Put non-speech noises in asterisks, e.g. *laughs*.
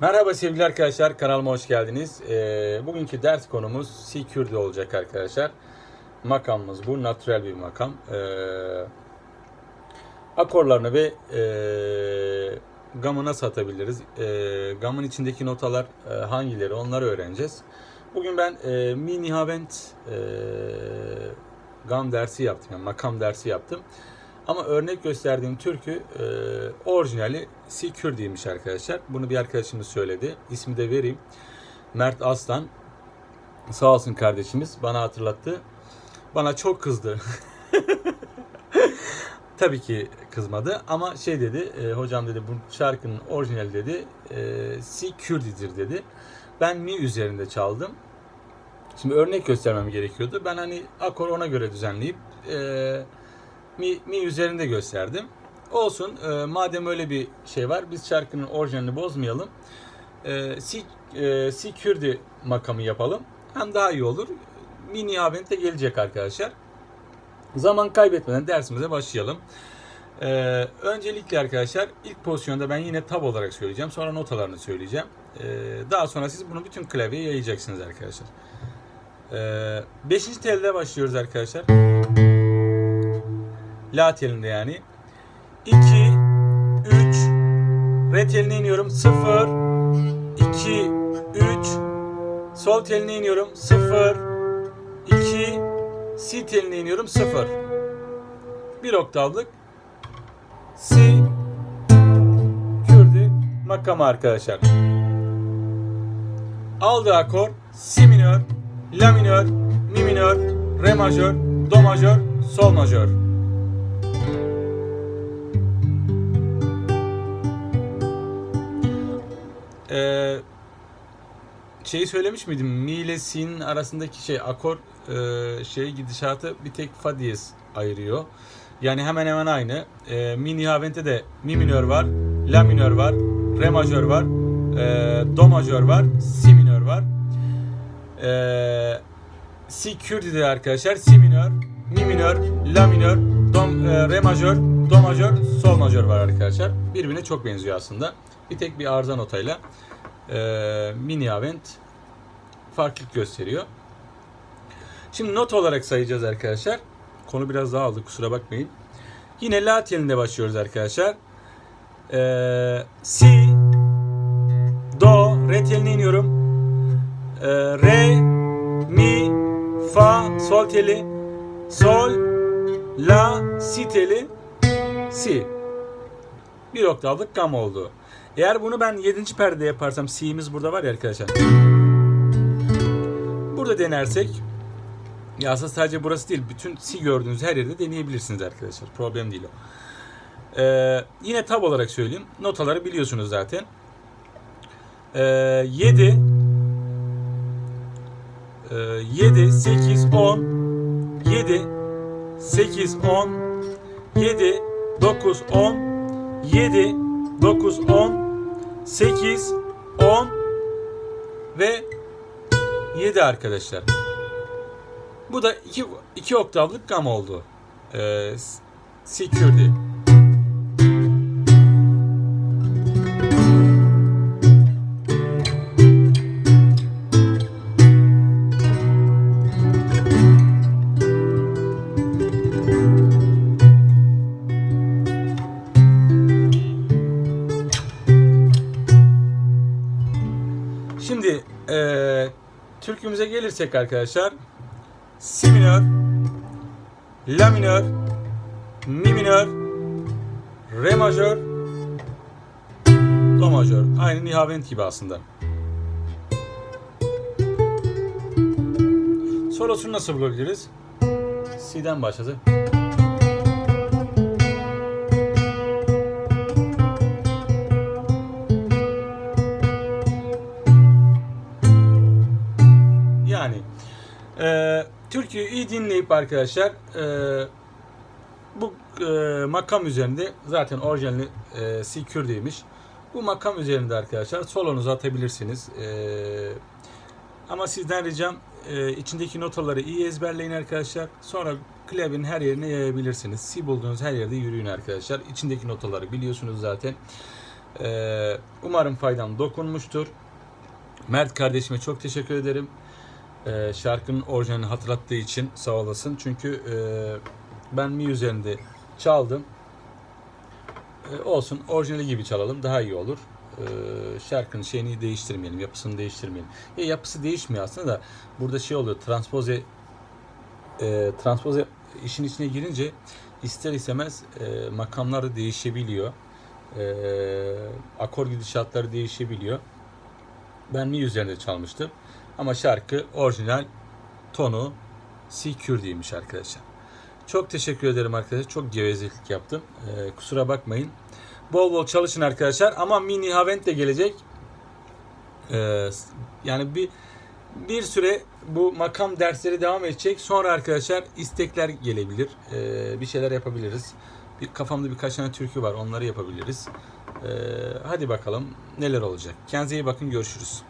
Merhaba sevgili arkadaşlar, kanalıma hoş geldiniz. Ee, bugünkü ders konumuz Kürdi olacak arkadaşlar. Makamımız bu, natürel bir makam. Ee, akorlarını ve e, gamı nasıl atabiliriz? E, gamın içindeki notalar e, hangileri onları öğreneceğiz. Bugün ben e, mini havent e, gam dersi yaptım, yani makam dersi yaptım. Ama örnek gösterdiğim türkü e, orijinali Si Kürdi'ymiş arkadaşlar. Bunu bir arkadaşımız söyledi. İsmi de vereyim. Mert Aslan. Sağ olsun kardeşimiz bana hatırlattı. Bana çok kızdı. *laughs* Tabii ki kızmadı ama şey dedi, e, hocam dedi bu şarkının orijinali dedi e, Si Kürdi'dir dedi. Ben Mi üzerinde çaldım. Şimdi örnek göstermem gerekiyordu. Ben hani akor ona göre düzenleyip e, mi, mi üzerinde gösterdim. Olsun e, madem öyle bir şey var biz şarkının orijinalini bozmayalım. E, si, e, si Kürdi makamı yapalım. Hem daha iyi olur. Mini Avent de gelecek arkadaşlar. Zaman kaybetmeden dersimize başlayalım. E, öncelikle arkadaşlar ilk pozisyonda ben yine tab olarak söyleyeceğim. Sonra notalarını söyleyeceğim. E, daha sonra siz bunu bütün klavyeye yayacaksınız arkadaşlar. E, beşinci telde başlıyoruz arkadaşlar. La telinde yani. 2 3 Re teline iniyorum. 0 2 3 Sol teline iniyorum. 0 2 Si teline iniyorum. 0 Bir oktavlık Si Kürdi makamı arkadaşlar. Aldığı akor Si minör, La minör, Mi minör, Re majör, Do majör, Sol majör. Ee, şeyi söylemiş miydim? Mi ile Si'nin arasındaki şey akor e, şey gidişatı bir tek fa diyez ayırıyor. Yani hemen hemen aynı. E, mi nihavente de mi minör var, la minör var, re majör var, e, do majör var, si minör var. E, si Kürdi'de arkadaşlar si minör, mi minör, la minör, do, e, re majör, do majör, sol majör var arkadaşlar. Birbirine çok benziyor aslında. Bir tek bir arıza notayla e, mini avent farklılık gösteriyor. Şimdi not olarak sayacağız arkadaşlar. Konu biraz daha aldı kusura bakmayın. Yine la telinde başlıyoruz arkadaşlar. E, si, do, re teline iniyorum. E, re, mi, fa, sol teli, sol, la, si teli, si. Bir oktavlık gam oldu. Eğer bunu ben 7. perde yaparsam C'miz burada var ya arkadaşlar. Burada denersek ya aslında sadece burası değil. Bütün C gördüğünüz her yerde deneyebilirsiniz arkadaşlar. Problem değil o. Ee, yine tab olarak söyleyeyim. Notaları biliyorsunuz zaten. Ee, 7 e, 7 8 10 7 8 10 7 9 10 7 9 10 8 10 ve 7 arkadaşlar. Bu da 2 2 oktavlık gam oldu. Ee, si Şimdi eee türkümüze gelirsek arkadaşlar Si minör La minör Mi minör Re majör Do majör Aynı Nihavent gibi aslında. Solosunu nasıl bulabiliriz? Si'den başladı. Yani e, türküyü iyi dinleyip arkadaşlar e, bu e, makam üzerinde zaten orijinali e, Si Kürdi'ymiş. Bu makam üzerinde arkadaşlar solonuzu atabilirsiniz. E, ama sizden ricam e, içindeki notaları iyi ezberleyin arkadaşlar. Sonra klavyenin her yerine yayabilirsiniz. Si bulduğunuz her yerde yürüyün arkadaşlar. İçindeki notaları biliyorsunuz zaten. Ee, umarım faydam dokunmuştur. Mert kardeşime çok teşekkür ederim. Ee, şarkının orijinalini hatırlattığı için sağ olasın. Çünkü e, ben mi üzerinde çaldım. E, olsun orijinali gibi çalalım daha iyi olur. E, şarkının şeyini değiştirmeyelim, yapısını değiştirmeyelim. Ya yapısı değişmiyor aslında da burada şey oluyor transpoze e, transpoze işin içine girince ister istemez e, makamlar da değişebiliyor. E, akor gidişatları değişebiliyor. Ben mi üzerinde çalmıştım. Ama şarkı orijinal tonu C kürdeymiş arkadaşlar. Çok teşekkür ederim arkadaşlar. Çok gevezelik yaptım. Ee, kusura bakmayın. Bol bol çalışın arkadaşlar. Ama mini Havent de gelecek. Ee, yani bir bir süre bu makam dersleri devam edecek. Sonra arkadaşlar istekler gelebilir. Ee, bir şeyler yapabiliriz. Bir, kafamda birkaç tane türkü var. Onları yapabiliriz. Ee, hadi bakalım neler olacak. Kendinize iyi bakın. Görüşürüz.